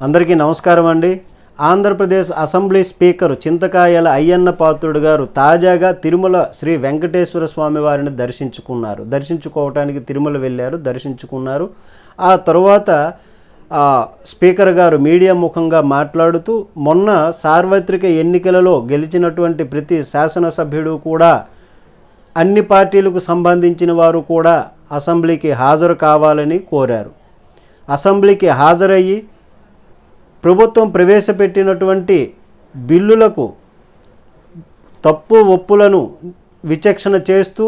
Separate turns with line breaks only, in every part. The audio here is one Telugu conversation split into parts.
అందరికీ నమస్కారం అండి. ఆంధ్రప్రదేశ్ అసెంబ్లీ స్పీకర్ చింతకాయల అయ్యన్న పాత్రుడు గారు తాజాగా తిరుమల శ్రీ వెంకటేశ్వర స్వామి వారిని దర్శించుకున్నారు. దర్శించుకోవటానికి తిరుమల వెళ్ళారు దర్శించుకున్నారు. ఆ తరువాత స్పీకర్ గారు మీడియా ముఖంగా మాట్లాడుతూ మొన్న సార్వత్రిక ఎన్నికలలో గెలిచినటువంటి ప్రతి శాసనసభ్యుడు కూడా అన్ని పార్టీలకు సంబంధించిన వారు కూడా అసెంబ్లీకి హాజరు కావాలని కోరారు. అసెంబ్లీకి హాజరయ్యి ప్రభుత్వం ప్రవేశపెట్టినటువంటి బిల్లులకు తప్పు ఒప్పులను విచక్షణ చేస్తూ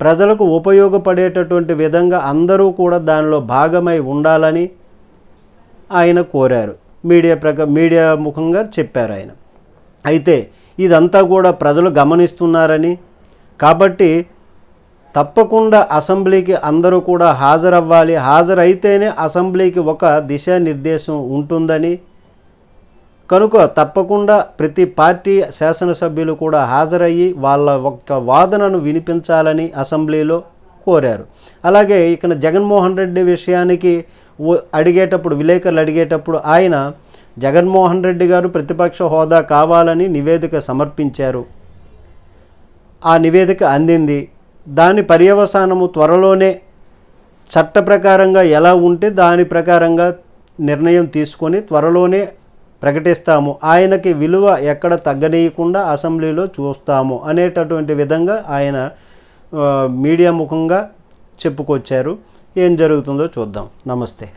ప్రజలకు ఉపయోగపడేటటువంటి విధంగా అందరూ కూడా దానిలో భాగమై ఉండాలని ఆయన కోరారు. మీడియా ప్రక మీడియా ముఖంగా చెప్పారు ఆయన. అయితే ఇదంతా కూడా ప్రజలు గమనిస్తున్నారని కాబట్టి తప్పకుండా అసెంబ్లీకి అందరూ కూడా హాజరవ్వాలి. హాజరైతేనే అసెంబ్లీకి ఒక దిశానిర్దేశం ఉంటుందని కనుక తప్పకుండా ప్రతి పార్టీ శాసనసభ్యులు కూడా హాజరయ్యి వాళ్ళ ఒక్క వాదనను వినిపించాలని అసెంబ్లీలో కోరారు. అలాగే ఇక్కడ జగన్మోహన్ రెడ్డి విషయానికి అడిగేటప్పుడు విలేకరులు అడిగేటప్పుడు ఆయన జగన్మోహన్ రెడ్డి గారు ప్రతిపక్ష హోదా కావాలని నివేదిక సమర్పించారు. ఆ నివేదిక అందింది. దాని పర్యవసానము త్వరలోనే చట్ట ప్రకారంగా ఎలా ఉంటే దాని ప్రకారంగా నిర్ణయం తీసుకొని త్వరలోనే ప్రకటిస్తాము. ఆయనకి విలువ ఎక్కడ తగ్గనీయకుండా అసెంబ్లీలో చూస్తాము అనేటటువంటి విధంగా ఆయన మీడియా ముఖంగా చెప్పుకొచ్చారు. ఏం జరుగుతుందో చూద్దాం. నమస్తే.